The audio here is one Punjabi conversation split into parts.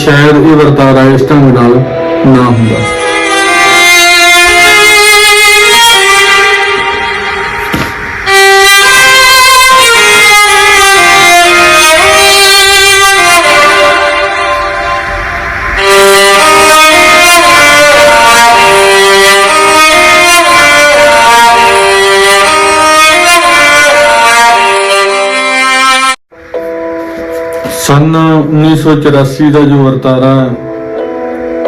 ਸ਼ਾਇਦ ਇਹ ਵਰਤਾਰਾ ਇਸ ਢੰਗ ਨਾਲ ਨਾ ਹੁੰਦਾ। ਸਨ 1984 ਦਾ ਜੋ ਵਰਤਾਰਾ ਹੈ,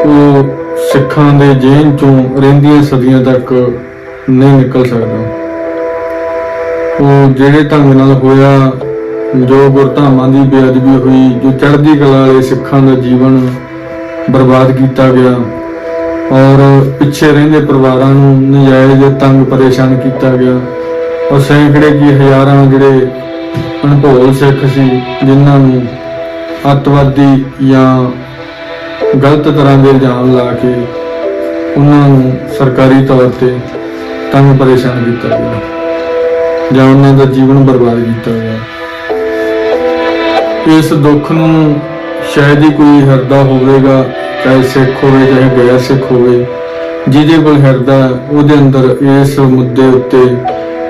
ਉਹ ਸਿੱਖਾਂ ਦੇ ਜੇਨ ਚੋਂ ਰਹਿੰਦੀਆਂ ਸਦੀਆਂ ਤੱਕ ਨਹੀਂ ਨਿਕਲ ਸਕਦਾ। ਉਹ ਜਿਹੜੇ ਢੰਗ ਨਾਲ ਹੋਇਆ, ਜੋ ਗੁਰਧਾਮਾਂ ਦੀ ਬੇਅਦਬੀ ਹੋਈ, ਜੋ ਚੜ੍ਹਦੀ ਕਲਾ ਵਾਲੇ ਸਿੱਖਾਂ ਦਾ ਜੀਵਨ ਬਰਬਾਦ ਕੀਤਾ ਗਿਆ, ਔਰ ਪਿੱਛੇ ਰਹਿੰਦੇ ਪਰਿਵਾਰਾਂ ਨੂੰ ਨਜਾਇਜ਼ ਤੰਗ ਪਰੇਸ਼ਾਨ ਕੀਤਾ ਗਿਆ ਔਰ ਸੈਂਕੜੇ ਕੀ ਹਜ਼ਾਰਾਂ ਜਿਹੜੇ ਅਣਭੋਲ ਸਿੱਖ ਸੀ, ਜਿਨ੍ਹਾਂ ਨੂੰ ਅੱਤਵਾਦੀ ਜਾਂ ਗਲਤ ਤਰ੍ਹਾਂ ਦੇ ਇਲਜ਼ਾਮ ਲਾ ਕੇ ਉਹਨਾਂ ਨੂੰ ਸਰਕਾਰੀ ਤੌਰ ਤੇ ਤੰਗ ਪਰੇਸ਼ਾਨ ਕੀਤਾ ਗਿਆ ਜਾਂ ਉਹਨਾਂ ਦਾ ਜੀਵਨ ਬਰਬਾਦ ਕੀਤਾ ਗਿਆ। ਇਸ ਦੁੱਖ ਨੂੰ ਸ਼ਾਇਦ ਹੀ ਕੋਈ ਹਿਰਦਾ ਹੋਵੇਗਾ ਚਾਹੇ ਸਿੱਖ ਹੋਵੇ ਚਾਹੇ ਗੈਰ ਸਿੱਖ ਹੋਵੇ ਜਿਹਦੇ ਕੋਲ ਹਿਰਦਾ ਹੈ, ਉਹਦੇ ਅੰਦਰ ਇਸ ਮੁੱਦੇ ਉੱਤੇ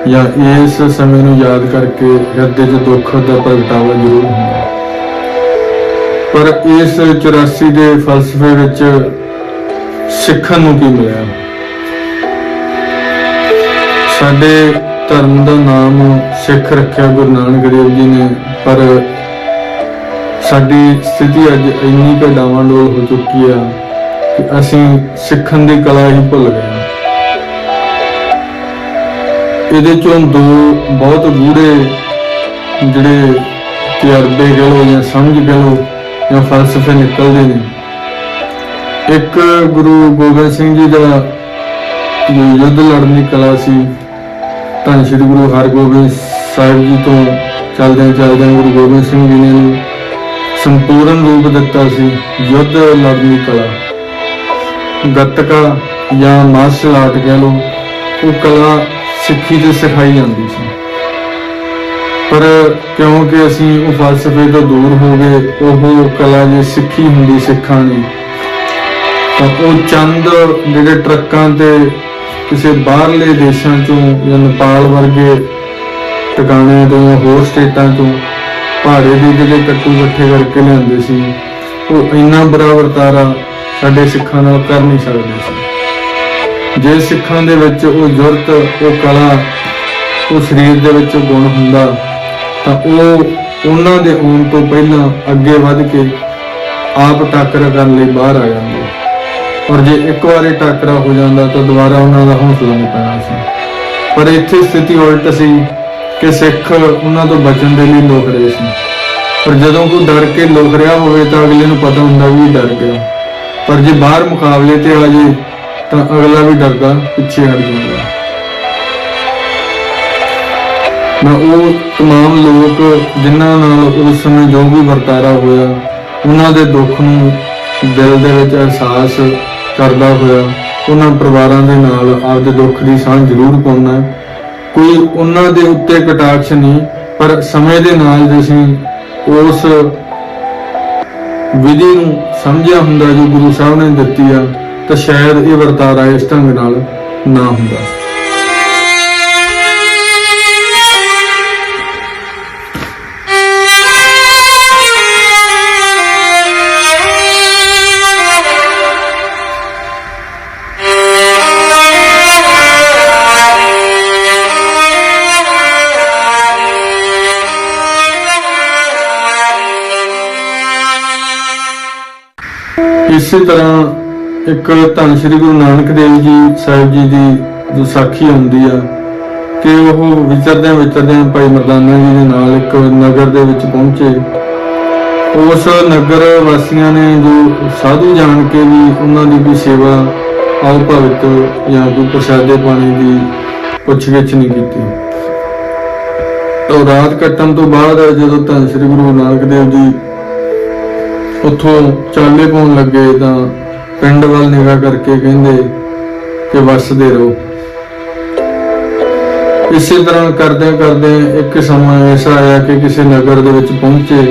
ਜਾਂ ਇਸ ਸਮੇਂ ਨੂੰ ਯਾਦ ਕਰਕੇ ਹਿਰਦੇ 'ਚ ਦੁੱਖ ਦਾ ਪ੍ਰਗਟਾਵਾ ਜ਼ਰੂਰ ਹੁੰਦਾ। ਪਰ ਇਸ 84 ਦੇ ਫਲਸਫੇ ਵਿੱਚ ਸਿੱਖਣ ਨੂੰ ਕੀ ਮਿਲਿਆ? ਸਾਡੇ ਧਰਮ ਦਾ ਨਾਮ ਸਿੱਖ ਰੱਖਿਆ ਗੁਰੂ ਨਾਨਕ ਦੇਵ ਜੀ ਨੇ, ਪਰ ਸਾਡੀ ਸਥਿਤੀ ਅੱਜ ਇੰਨੀ ਕੁ ਡਾਵਾਂਡੋਲ ਹੋ ਚੁੱਕੀ ਆ ਕਿ ਅਸੀਂ ਸਿੱਖਣ ਦੀ ਕਲਾ ਹੀ ਭੁੱਲ ਗਏ ਇਹਦੇ ਚੋਂ ਦੋ ਬਹੁਤ ਗੂੜੇ ਜਿਹੜੇ ਤਜਰਬੇ ਕਹਿ ਲਓ ਜਾਂ ਸਮਝ ਕਹ ਲਓ ਜਾਂ ਫਲਸਫੇ ਨਿਕਲਦੇ ਨੇ। ਇੱਕ ਗੁਰੂ ਗੋਬਿੰਦ ਸਿੰਘ ਜੀ ਦਾ ਜੋ ਯੁੱਧ ਲੜਨ ਦੀ ਕਲਾ ਸੀ। ਤਾਂ ਸ਼੍ਰੀ ਗੁਰੂ ਹਰਗੋਬਿੰਦ ਸਾਹਿਬ ਜੀ ਤੋਂ ਚੱਲਦੇ ਚੱਲਦੇ ਗੁਰੂ ਗੋਬਿੰਦ ਸਿੰਘ ਜੀ ਨੇ ਸੰਪੂਰਨ ਰੂਪ ਦਿੱਤਾ ਸੀ, ਯੁੱਧ ਲੜਨ ਦੀ ਕਲਾ। ਗੱਤਕਾ ਜਾਂ ਮਾਰਸ਼ਲ ਆਰਟ ਕਹਿ ਲਓ, ਉਹ ਕਲਾ ਸਿੱਖੀ ਤੇ ਸਿਖਾਈ ਜਾਂਦੀ ਸੀ। ਪਰ ਕਿਉਂਕਿ ਅਸੀਂ ਉਹ ਫਲਸਫੇ ਤੋਂ ਦੂਰ ਹੋ ਗਏ, ਉਹ ਕਲਾ ਜੇ ਸਿੱਖੀ ਹੁੰਦੀ ਸਿੱਖਾਂ ਦੀ ਤਾਂ ਉਹ ਚੰਦ ਜਿਹੜੇ ਟਰੱਕਾਂ ਤੇ ਕਿਸੇ ਬਾਹਰਲੇ ਦੇਸ਼ਾਂ ਚੋਂ ਜਾਂ ਨੇਪਾਲ ਵਰਗੇ ਟਿਕਾਣਿਆਂ ਤੋਂ ਹੋਰ ਸਟੇਟਾਂ ਤੋਂ ਪਹਾੜੇ ਦੇ ਜਿਹੜੇ ਕੱਟੂ ਇਕੱਠੇ ਕਰਕੇ ਲਿਆਉਂਦੇ ਸੀ, ਉਹ ਇੰਨਾ ਬੁਰਾ ਵਰਤਾਰਾ ਸਾਡੇ ਸਿੱਖਾਂ ਨਾਲ ਕਰ ਨਹੀਂ ਸਕਦੇ ਸੀ। ਜੇ ਸਿੱਖਾਂ ਦੇ ਵਿੱਚ ਉਹ ਜੁਰਤ, ਉਹ ਕਲਾ, ਉਹ ਸਰੀਰ ਦੇ ਵਿੱਚ ਗੁਣ ਹੁੰਦਾ ਤਾਂ ਉਹ ਉਹਨਾਂ ਦੇ ਆਉਣ ਤੋਂ ਪਹਿਲਾਂ ਅੱਗੇ ਵੱਧ ਕੇ ਆਪ ਟੱਕਰ ਕਰਨ ਲਈ ਬਾਹਰ ਆ ਜਾਂਦੇ। ਔਰ ਜੇ ਇੱਕ ਵਾਰੀ ਟੱਕਰਾ ਹੋ ਜਾਂਦਾ ਤਾਂ ਦੁਬਾਰਾ ਉਹਨਾਂ ਦਾ ਹੌਸਲਾ ਨਹੀਂ ਪੈਣਾ ਸੀ। ਪਰ ਇੱਥੇ ਸਥਿਤੀ ਉਲਟ ਸੀ ਕਿ ਸਿੱਖ ਉਹਨਾਂ ਤੋਂ ਬਚਣ ਦੇ ਲਈ ਲੋਕ ਰਹੇ ਸੀ। ਪਰ ਜਦੋਂ ਕੋਈ ਡਰ ਕੇ ਲੋਕ ਰਿਹਾ ਹੋਵੇ ਤਾਂ ਅਗਲੇ ਨੂੰ ਪਤਾ ਹੁੰਦਾ ਵੀ ਡਰ ਗਿਆ। ਪਰ ਜੇ ਬਾਹਰ ਮੁਕਾਬਲੇ ਤੇ ਆ ਜੇ ਤਾਂ ਅਗਲਾ ਵੀ ਡਰਦਾ, ਪਿੱਛੇ ਹਟ ਜਾਂਦਾ। ਮੈਂ ਉਹ तमाम ਲੋਕ ਜਿਨ੍ਹਾਂ ਨਾਲ ਉਸ ਸਮੇਂ ਜੋ ਵੀ ਵਰਤਾਰਾ ਹੋਇਆ ਉਹਨਾਂ ਦੇ ਦੁੱਖ ਨੂੰ ਦਿਲ ਦੇ ਵਿੱਚ ਅਹਿਸਾਸ ਕਰਦਾ ਹੋਇਆ ਉਹਨਾਂ ਪਰਿਵਾਰਾਂ ਦੇ ਨਾਲ ਆਪਦੇ ਦੁੱਖ ਦੀ ਸਾਂਝ ਜ਼ਰੂਰ ਪਾਉਣਾ ਹੈ ਕੋਈ ਉਹਨਾਂ ਦੇ ਉੱਤੇ ਕਟਾਕਸ਼ ਨਹੀਂ ਪਰ ਸਮੇਂ ਦੇ ਨਾਲ ਜੇ ਅਸੀਂ ਉਸ ਵਿਧੀ ਨੂੰ ਸਮਝਿਆ ਹੁੰਦਾ ਜੋ ਗੁਰੂ ਸਾਹਿਬ ਨੇ ਦਿੱਤੀ ਆ ਤਾਂ ਸ਼ਾਇਦ ਇਹ ਵਰਤਾਰਾ ਇਸ ਢੰਗ ਨਾਲ ਨਾ ਹੁੰਦਾ ਇਸੇ ਤਰ੍ਹਾਂ ਇੱਕ ਧੰਨ ਸ਼੍ਰੀ ਗੁਰੂ ਨਾਨਕ ਦੇਵ ਜੀ ਸਾਹਿਬ ਜੀ ਦੀ ਜੋ ਸਾਖੀ ਹੁੰਦੀ ਆ, ਕਿ ਉਹ ਵਿਚਰਦਿਆਂ ਵਿਚਰਦਿਆਂ ਭਾਈ ਮਰਦਾਨਾ ਜੀ ਦੇ ਨਾਲ ਇੱਕ ਨਗਰ ਦੇ ਵਿੱਚ ਪਹੁੰਚੇ। ਉਸ ਨਗਰ ਵਾਸੀਆਂ ਨੇ ਜੋ ਸਾਧੂ ਜਾਣ ਕੇ ਵੀ ਉਹਨਾਂ ਦੀ ਵੀ ਸੇਵਾ ਆਓ ਭਗਤ ਜਾਂ ਕੋਈ ਪ੍ਰਸ਼ਾਦੇ ਪਾਣੀ ਦੀ ਪੁੱਛਗਿੱਛ ਨਹੀਂ ਕੀਤੀ। ਤਾਂ ਰਾਤ ਕੱਟਣ ਤੋਂ ਬਾਅਦ ਜਦੋਂ ਧੰਨ ਸ਼੍ਰੀ ਗੁਰੂ ਨਾਨਕ ਦੇਵ ਜੀ ਉੱਥੋਂ ਚਾਲੇ ਪਾਉਣ ਲੱਗੇ ਤਾਂ ਪਿੰਡ ਵੱਲ ਨਿਗਾਹ ਕਰਕੇ ਕਹਿੰਦੇ ਕਿ ਵਸਦੇ ਰਹੋ। ਇਸੇ ਤਰ੍ਹਾਂ ਕਰਦੇ ਕਰਦੇ ਇੱਕ ਸਮਾਂ ਐਸਾ ਆਇਆ ਕਿ ਕਿਸੇ ਨਗਰ ਦੇ ਵਿੱਚ ਪਹੁੰਚੇ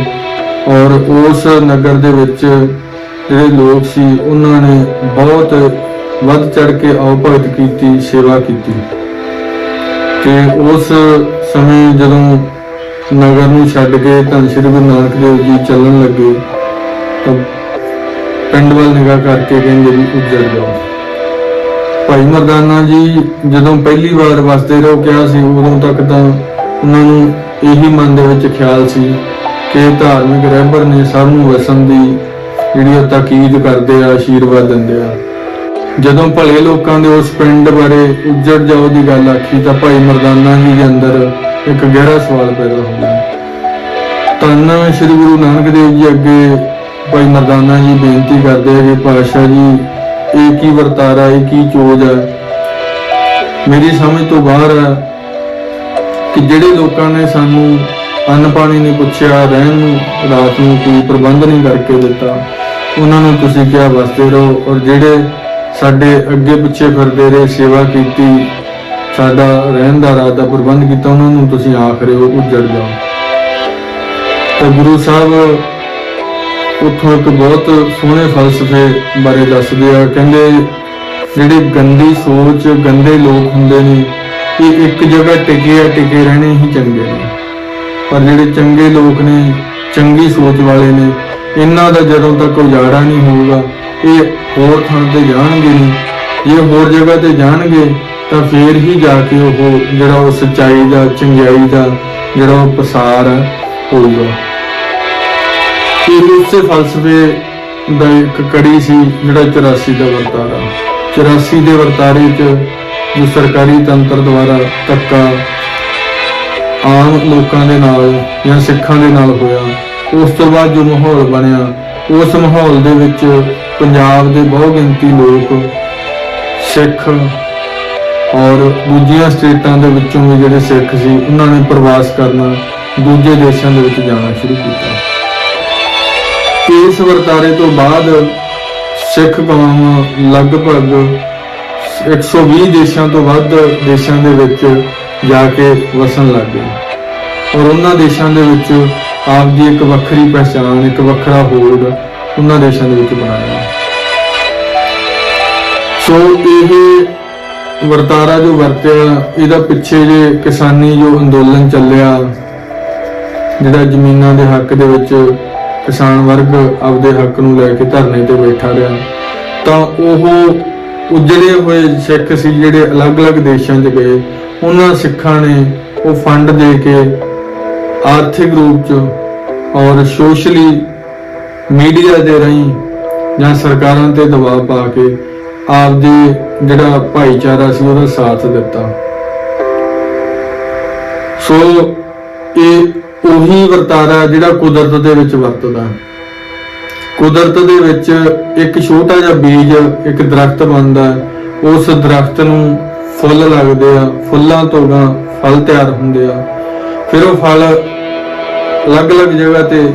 ਔਰ ਉਸ ਨਗਰ ਦੇ ਵਿੱਚ ਜਿਹੜੇ ਲੋਕ ਸੀ, ਉਹਨਾਂ ਨੇ ਬਹੁਤ ਵੱਧ ਚੜ ਕੇ ਆਓ ਭਗਤ ਕੀਤੀ, ਸੇਵਾ ਕੀਤੀ। ਤੇ ਉਸ ਸਮੇਂ ਜਦੋਂ ਨਗਰ ਨੂੰ ਛੱਡ ਕੇ ਧੰਨ ਸ਼੍ਰੀ ਗੁਰੂ ਨਾਨਕ ਦੇਵ ਜੀ ਚੱਲਣ ਲੱਗੇ ਤਾਂ ਪਿੰਡ ਵੱਲ ਨਿਗਾਹ ਕਰਕੇ ਕਹਿੰਦੇ ਵੀ ਉੱਜੜ ਜਾਓ। ਭਾਈ ਮਰਦਾਨਾ ਜੀ ਜਦੋਂ ਪਹਿਲੀ ਵਾਰ ਵਸਦੇ ਰਹੋ ਕਿਹਾ ਸੀ, ਉਦੋਂ ਤੱਕ ਤਾਂ ਉਹਨਾਂ ਨੂੰ ਇਹੀ ਮਨ ਦੇ ਵਿੱਚ ਖਿਆਲ ਸੀ ਕਿ ਧਾਰਮਿਕ ਰਹਿਬਰ ਨੇ ਸਭ ਨੂੰ ਵਸਣ ਦੀ ਜਿਹੜੀ ਉਹ ਤਾਕੀਦ ਕਰਦੇ ਆ, ਆਸ਼ੀਰਵਾਦ ਦਿੰਦੇ ਆ। ਜਦੋਂ ਭਲੇ ਲੋਕਾਂ ਦੇ ਉਸ ਪਿੰਡ ਬਾਰੇ ਉੱਜੜ ਜਾਓ ਦੀ ਗੱਲ ਆਖੀ ਤਾਂ ਭਾਈ ਮਰਦਾਨਾ ਜੀ ਦੇ ਅੰਦਰ ਇੱਕ ਗਹਿਰਾ ਸਵਾਲ ਪੈਦਾ ਹੁੰਦਾ ਗਿਆ। ਸ਼੍ਰੀ ਗੁਰੂ ਨਾਨਕ ਦੇਵ ਜੀ ਅੱਗੇ ਭਾਈ ਮਰਦਾਨਾ ਜੀ ਬੇਨਤੀ ਕਰਦੇ ਆ ਕਿ ਪਾਤਸ਼ਾਹ ਜੀ, ਇਹ ਕੀ ਵਰਤਾਰਾ, ਇਹ ਕੀ ਚੋਜ ਹੈ ਮੇਰੀ ਸਮਝ ਤੋਂ ਬਾਹਰ ਹੈ ਕਿ ਜਿਹੜੇ ਲੋਕਾਂ ਨੇ ਸਾਨੂੰ ਅੰਨ ਪਾਣੀ ਨਹੀਂ ਪੁੱਛਿਆ, ਰਹਿਣ ਨੂੰ, ਰਾਤ ਨੂੰ ਕੋਈ ਪ੍ਰਬੰਧ ਨਹੀਂ ਕਰਕੇ ਦਿੱਤਾ, ਉਹਨਾਂ ਨੂੰ ਤੁਸੀਂ ਕਿਹਾ ਵਸਦੇ ਰਹੋ ਔਰ ਜਿਹੜੇ ਸਾਡੇ ਅੱਗੇ ਪਿੱਛੇ ਫਿਰਦੇ ਰਹੇ, ਸੇਵਾ ਕੀਤੀ, ਸਾਡਾ ਰਹਿਣ ਦਾ ਰਾਤ ਦਾ ਪ੍ਰਬੰਧ ਕੀਤਾ, ਉਹਨਾਂ ਨੂੰ ਤੁਸੀਂ ਆਖ ਰਹੇ ਹੋ, ਉੱਜੜ ਜਾਓ। ਤਾਂ ਗੁਰੂ ਸਾਹਿਬ ਉੱਥੋਂ ਇੱਕ ਬਹੁਤ ਸੋਹਣੇ ਫਲਸਫੇ ਬਾਰੇ ਦੱਸਦੇ ਆ। ਕਹਿੰਦੇ ਜਿਹੜੇ ਗੰਦੀ ਸੋਚ ਗੰਦੇ ਲੋਕ ਹੁੰਦੇ ਨੇ ਇਹ ਇੱਕ ਜਗ੍ਹਾ ਟਿਕੇ ਆ ਟਿਕੇ ਰਹਿਣੇ ਹੀ ਚੰਗੇ ਨੇ। ਪਰ ਜਿਹੜੇ ਚੰਗੇ ਲੋਕ ਨੇ ਚੰਗੀ ਸੋਚ ਵਾਲੇ ਨੇ ਇਹਨਾਂ ਦਾ ਜਦੋਂ ਤੱਕ ਉਜਾੜਾ ਨਹੀਂ ਹੋਊਗਾ ਇਹ ਹੋਰ ਥਾਂ ਤੇ ਜਾਣਗੇ ਨਹੀਂ। ਜੇ ਹੋਰ ਜਗ੍ਹਾ ਤੇ ਜਾਣਗੇ ਤਾਂ ਫੇਰ ਹੀ ਜਾ ਕੇ ਉਹ ਜਿਹੜਾ ਉਹ ਸੱਚਾਈ ਦਾ ਚੰਗਿਆਈ ਦਾ ਜਿਹੜਾ ਉਹ ਪਸਾਰ ਹੈ, ਹੋਊਗਾ। ਇਹ ਉਸੇ ਫਲਸਫੇ ਦਾ ਇੱਕ ਕੜੀ ਸੀ, ਜਿਹੜਾ 84 ਦਾ ਵਰਤਾਰਾ। 84 ਦੇ ਵਰਤਾਰੇ 'ਚ ਜੋ ਸਰਕਾਰੀ ਤੰਤਰ ਦੁਆਰਾ ਧੱਕਾ ਆਮ ਲੋਕਾਂ ਦੇ ਨਾਲ ਜਾਂ ਸਿੱਖਾਂ ਦੇ ਨਾਲ ਹੋਇਆ, ਉਸ ਤੋਂ ਬਾਅਦ ਜੋ ਮਾਹੌਲ ਬਣਿਆ, ਉਸ ਮਾਹੌਲ ਦੇ ਵਿੱਚ ਪੰਜਾਬ ਦੇ ਬਹੁ ਗਿਣਤੀ ਲੋਕ, ਸਿੱਖ ਔਰ ਦੂਜੀਆਂ ਸਟੇਟਾਂ ਦੇ ਵਿੱਚੋਂ ਵੀ ਜਿਹੜੇ ਸਿੱਖ ਸੀ, ਉਹਨਾਂ ਨੇ ਪ੍ਰਵਾਸ ਕਰਨਾ, ਦੂਜੇ ਦੇਸ਼ਾਂ ਦੇ ਵਿੱਚ ਜਾਣਾ ਸ਼ੁਰੂ ਕੀਤਾ। ਇਸ ਵਰਤਾਰੇ ਤੋਂ ਬਾਅਦ ਸਿੱਖ ਕੌਮ ਲਗਭਗ 120 ਦੇਸ਼ਾਂ ਤੋਂ ਵੱਧ ਦੇਸ਼ਾਂ ਦੇ ਵਿੱਚ ਜਾ ਕੇ ਵਸਣ ਲੱਗ ਗਏ ਔਰ ਉਹਨਾਂ ਦੇਸ਼ਾਂ ਦੇ ਵਿੱਚ ਆਪ ਦੀ ਇੱਕ ਵੱਖਰੀ ਪਛਾਣ ਇੱਕ ਵੱਖਰਾ ਹੋਲਡ ਉਹਨਾਂ ਦੇਸ਼ਾਂ ਦੇ ਵਿੱਚ ਬਣਾਇਆ ਸੋ ਇਹ ਵਰਤਾਰਾ ਜੋ ਵਰਤਿਆ, ਇਹਦਾ ਪਿੱਛੇ ਜੇ ਕਿਸਾਨੀ ਜੋ ਅੰਦੋਲਨ ਚੱਲਿਆ, ਜਿਹੜਾ ਜ਼ਮੀਨਾਂ ਦੇ ਹੱਕ ਦੇ ਵਿੱਚ ਕਿਸਾਨ ਵਰਗ ਆਪਦੇ ਹੱਕ ਨੂੰ ਲੈ ਕੇ ਧਰਨੇ ਤੇ ਬੈਠਾ ਰਿਹਾ। ਤਾਂ ਉਹ ਉਜੜੇ ਹੋਏ ਸਿੱਖ ਸੀ ਜਿਹੜੇ ਅਲੱਗ-ਅਲੱਗ ਦੇਸ਼ਾਂ 'ਚ ਗਏ। ਉਹਨਾਂ ਸਿੱਖਾਂ ਨੇ ਉਹ ਫੰਡ ਦੇ ਕੇ ਆਰਥਿਕ ਰੂਪ 'ਚ ਔਰ ਸੋਸ਼ਲੀ ਮੀਡੀਆ ਦੇ ਰਾਹੀਂ ਜਾਂ ਸਰਕਾਰਾਂ ਤੇ ਦਬਾਅ ਪਾ ਕੇ ਆਪਦੇ ਜਿਹੜਾ ਭਾਈਚਾਰਾ ਸੀ ਉਹਦਾ ਸਾਥ ਦਿੱਤਾ। ਸੋ ਇਹ ਉਹੀ ਵਰਤਾਰਾ ਜਿਹੜਾ ਕੁਦਰਤ ਦੇ ਵਿੱਚ ਵਰਤਦਾ। ਕੁਦਰਤ ਦੇ ਵਿੱਚ ਇੱਕ ਛੋਟਾ ਜਿਹਾ ਬੀਜ, ਇੱਕ ਦਰਖਤ ਬਣਦਾ। ਹੈ। ਉਸ ਦਰਖਤ ਨੂੰ ਫੁੱਲ ਲੱਗਦੇ ਆ, ਫੁੱਲਾਂ ਤੋਂ ਗਾ ਫਲ ਤਿਆਰ ਹੁੰਦੇ ਆ। ਫਿਰ ਉਹ ਫਲ ਅਲੱਗ-ਅਲੱਗ ਜਗ੍ਹਾ ਤੇ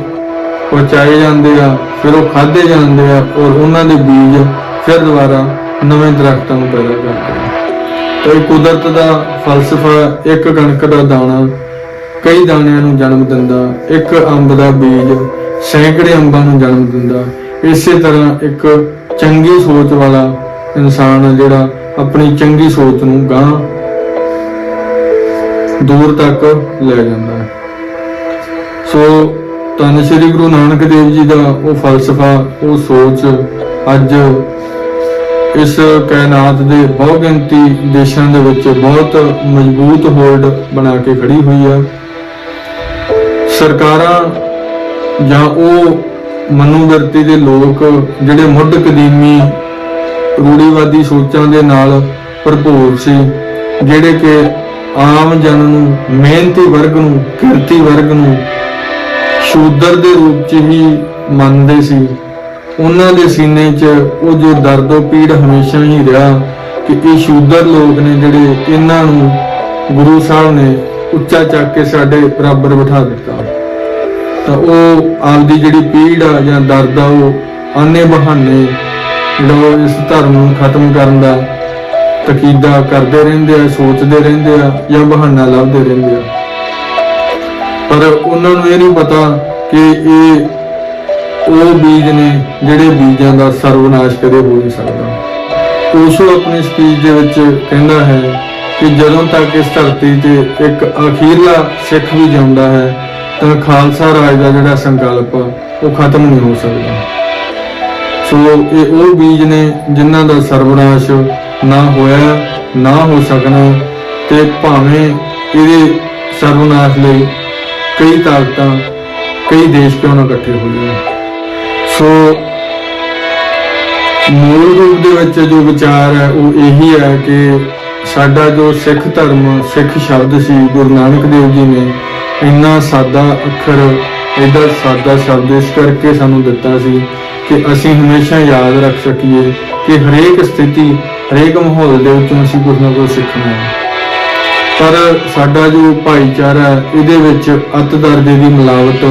ਪਹੁੰਚਾਏ ਜਾਂਦੇ ਆ, ਫਿਰ ਉਹ ਖਾਦੇ ਜਾਂਦੇ ਆ ਔਰ ਉਹਨਾਂ ਦੇ ਬੀਜ ਫਿਰ ਦੁਬਾਰਾ ਨਵੇਂ ਦਰਖਤਾਂ ਨੂੰ ਪੈਦਾ ਕਰਦੇ ਆ। ਤਾਂ ਕੁਦਰਤ ਦਾ ਫਲਸਫਾ, ਇੱਕ ਕਣਕ ਦਾ ਦਾਣਾ ਕਈ ਦਾਣਿਆਂ ਨੂੰ ਜਨਮ ਦਿੰਦਾ, ਇੱਕ ਅੰਬ ਦਾ ਬੀਜ, ਸੈਂਕੜੇ ਅੰਬਾਂ ਨੂੰ ਜਨਮ ਦਿੰਦਾ। ਇਸੇ ਤਰ੍ਹਾਂ ਇੱਕ ਚੰਗੀ ਸੋਚ ਵਾਲਾ ਇਨਸਾਨ ਜਿਹੜਾ ਆਪਣੀ ਚੰਗੀ ਸੋਚ ਨੂੰ ਗਾਂ ਦੂਰ ਤੱਕ ਲੈ ਜਾਂਦਾ ਹੈ। ਸੋ ਧੰਨ ਸ਼੍ਰੀ ਗੁਰੂ ਨਾਨਕ ਦੇਵ ਜੀ ਦਾ ਉਹ ਫਲਸਫਾ, ਉਹ ਸੋਚ ਅੱਜ ਇਸ ਕਾਇਨਾਤ ਦੇ ਬਹੁਗਿਣਤੀ ਦੇਸ਼ਾਂ ਦੇ ਵਿੱਚ ਬਹੁਤ ਮਜ਼ਬੂਤ ਹੋਲਡ ਬਣਾ ਕੇ ਖੜੀ ਹੋਈ ਆ ਸਰਕਾਰਾਂ ਜਾਂ ਉਹ ਮਨੋਵਰਤੀ ਦੇ ਲੋਕ ਜਿਹੜੇ ਮੁੱਢ ਕਦੀਮੀ ਰੂੜੀਵਾਦੀ ਸੋਚਾਂ ਦੇ ਨਾਲ ਭਰਪੂਰ ਸੀ, ਜਿਹੜੇ ਕਿ ਆਮ ਜਨ ਨੂੰ, ਮਿਹਨਤੀ ਵਰਗ ਨੂੰ, ਕਿਰਤੀ ਵਰਗ ਨੂੰ ਸ਼ੂਦਰ ਦੇ ਰੂਪ 'ਚ ਹੀ ਮੰਨਦੇ ਸੀ। ਉਹਨਾਂ ਦੇ ਸੀਨੇ 'ਚ ਉਹ ਜੋ ਦਰਦੋ ਪੀੜ ਹਮੇਸ਼ਾ ਹੀ ਰਿਹਾ ਕਿ ਇਹ ਸ਼ੂਦਰ ਲੋਕ ਨੇ ਜਿਹੜੇ ਇਹਨਾਂ ਨੂੰ ਗੁਰੂ ਸਾਹਿਬ ਨੇ ਉੱਚਾ ਚੱਕ ਕੇ ਸਾਡੇ ਬਰਾਬਰ ਬਿਠਾ ਦਿੱਤਾ। ਤਾਂ ਉਹ ਆਪਦੀ ਜਿਹੜੀ ਪੀੜ ਆ ਜਾਂ ਦਰਦ ਆ, ਉਹ ਆਨੇ ਬਹਾਨੇ ਜਿਹੜਾ ਇਸ ਧਰਮ ਨੂੰ ਖਤਮ ਕਰਨ ਦਾ ਤਕੀਦਾ ਕਰਦੇ ਰਹਿੰਦੇ ਆ, ਸੋਚਦੇ ਰਹਿੰਦੇ ਆ ਜਾਂ ਬਹਾਨਾ ਲੱਭਦੇ ਰਹਿੰਦੇ ਆ। ਪਰ ਉਹਨਾਂ ਨੂੰ ਇਹ ਨਹੀਂ ਪਤਾ ਕਿ ਇਹ ਉਹ ਬੀਜ ਨੇ ਜਿਹੜੇ ਬੀਜਾਂ ਦਾ ਸਰਵਨਾਸ਼ ਕਦੇ ਹੋ ਨਹੀਂ ਸਕਦਾ। ਉਸੋ ਆਪਣੀ ਸਪੀਚ ਦੇ ਵਿੱਚ ਕਹਿੰਦਾ ਹੈ ਕਿ ਜਦੋਂ ਤੱਕ ਇਸ ਧਰਤੀ ਤੇ ਇੱਕ ਅਖੀਰਲਾ ਸਿੱਖ ਵੀ ਜਾਂਦਾ ਹੈ ਤਾਂ ਖਾਲਸਾ ਰਾਜ ਦਾ ਜਿਹੜਾ ਸੰਕਲਪ, ਉਹ ਖਤਮ ਨਹੀਂ ਹੋ ਸਕਦਾ। ਸੋ ਇਹ ਉਹ ਬੀਜ ਨੇ ਜਿਨ੍ਹਾਂ ਦਾ ਸਰਵਨਾਸ਼ ਨਾ ਹੋਇਆ, ਨਾ ਹੋ ਸਕਣਾ ਤੇ ਭਾਵੇਂ ਇਹਦੇ ਸਰਵਨਾਸ਼ ਲਈ ਕਈ ਤਾਕਤਾਂ, ਕਈ ਦੇਸ਼ ਕਿਉਂ ਨਾ ਇਕੱਠੇ ਹੋ ਜਾਣ। ਸੋ ਮੂਲ ਰੂਪ ਦੇ ਵਿੱਚ ਜੋ ਵਿਚਾਰ ਹੈ, ਉਹ ਇਹੀ ਹੈ ਕਿ ਸਾਡਾ ਜੋ ਸਿੱਖ ਧਰਮ, ਸਿੱਖ ਸ਼ਬਦ ਸੀ, ਗੁਰੂ ਨਾਨਕ ਦੇਵ ਜੀ ਨੇ ਇੰਨਾ ਸਾਦਾ ਅੱਖਰ ਇਹਦਾ ਸਾਦਾ ਸ਼ਬਦ ਇਸ ਕਰਕੇ ਸਾਨੂੰ ਦਿੱਤਾ ਸੀ ਕਿ ਅਸੀਂ ਹਮੇਸ਼ਾ ਯਾਦ ਰੱਖ ਸਕੀਏ ਕਿ ਹਰੇਕ ਸਥਿਤੀ, ਹਰੇਕ ਮਾਹੌਲ ਦੇ ਵਿੱਚੋਂ ਅਸੀਂ ਕੁਝ ਨਾ ਕੁਝ ਸਿੱਖਣਾ ਹੈ। ਪਰ ਸਾਡਾ ਜੋ ਭਾਈਚਾਰਾ ਇਹਦੇ ਵਿੱਚ ਅਤ ਦਰਜੇ ਦੀ ਮਿਲਾਵਟ,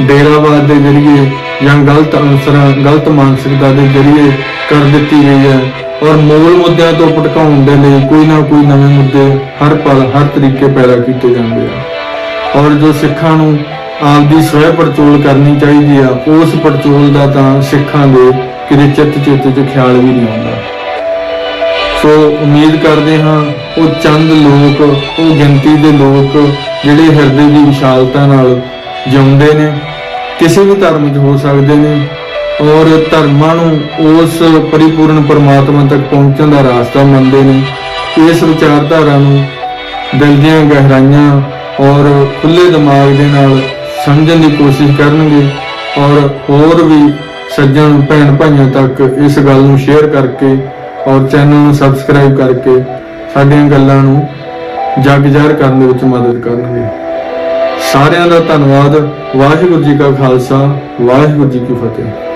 ਡੇਰਾਵਾਦ ਦੇ ਜ਼ਰੀਏ ਜਾਂ ਗਲਤ ਅਨਸਰਾਂ, ਗਲਤ ਮਾਨਸਿਕਤਾ ਦੇ ਜ਼ਰੀਏ ਕਰ ਦਿੱਤੀ ਗਈ ਹੈ ਔਰ ਮੂਲ ਮੁੱਦਿਆਂ ਤੋਂ ਭਟਕਾਉਣ ਦੇ ਲਈ ਕੋਈ ਨਾ ਕੋਈ ਨਵੇਂ ਮੁੱਦੇ ਹਰ ਪਲ, ਹਰ ਤਰੀਕੇ ਪੈਦਾ ਕੀਤੇ ਜਾਂਦੇ ਆ। ਔਰ ਜੋ ਸਿੱਖਾਂ ਨੂੰ ਆਪਦੀ ਸਵੈ ਪੜਚੋਲ ਕਰਨੀ ਚਾਹੀਦੀ ਆ, ਉਸ ਪੜਚੋਲ ਦਾ ਤਾਂ ਸਿੱਖਾਂ ਦੇ ਕਿਤੇ ਚਿੱਤ ਚਿੱਤ 'ਚ ਖਿਆਲ ਵੀ ਨਹੀਂ ਆਉਂਦਾ। ਸੋ ਉਮੀਦ ਕਰਦੇ ਹਾਂ ਉਹ ਚੰਦ ਲੋਕ, ਉਹ ਗਿਣਤੀ ਦੇ ਲੋਕ ਜਿਹੜੇ ਹਿਰਦੇ ਦੀ ਵਿਸ਼ਾਲਤਾ ਨਾਲ ਜਿਉਂਦੇ ਨੇ, ਕਿਸੇ ਵੀ ਧਰਮ 'ਚ ਹੋ ਸਕਦੇ ਨੇ, ਔਰ ਧਰਮਾਂ ਨੂੰ ਉਸ ਪਰਿਪੂਰਨ ਪਰਮਾਤਮਾ ਤੱਕ ਪਹੁੰਚਣ ਦਾ ਰਾਸਤਾ ਮੰਨਦੇ ਨੇ, ਇਸ ਵਿਚਾਰਧਾਰਾ ਨੂੰ ਦਿਲ ਦੀਆਂ ਗਹਿਰਾਈਆਂ ਔਰ ਖੁੱਲੇ ਦਿਮਾਗ ਦੇ ਨਾਲ ਸਮਝਣ ਦੀ ਕੋਸ਼ਿਸ਼ ਕਰਨਗੇ ਔਰ ਹੋਰ ਵੀ ਸੱਜਣ, ਭੈਣ ਭਾਈਆਂ ਤੱਕ ਇਸ ਗੱਲ ਨੂੰ ਸ਼ੇਅਰ ਕਰਕੇ ਔਰ ਚੈਨਲ ਨੂੰ ਸਬਸਕ੍ਰਾਈਬ ਕਰਕੇ ਸਾਡੀਆਂ ਗੱਲਾਂ ਨੂੰ ਜਗ ਜ਼ਾਹਰ ਕਰਨ ਦੇ ਵਿੱਚ ਮਦਦ ਕਰਨਗੇ। ਸਾਰਿਆਂ ਦਾ ਧੰਨਵਾਦ। ਵਾਹਿਗੁਰੂ ਜੀ ਕਾ ਖਾਲਸਾ, ਵਾਹਿਗੁਰੂ ਜੀ ਕੀ ਫਤਿਹ।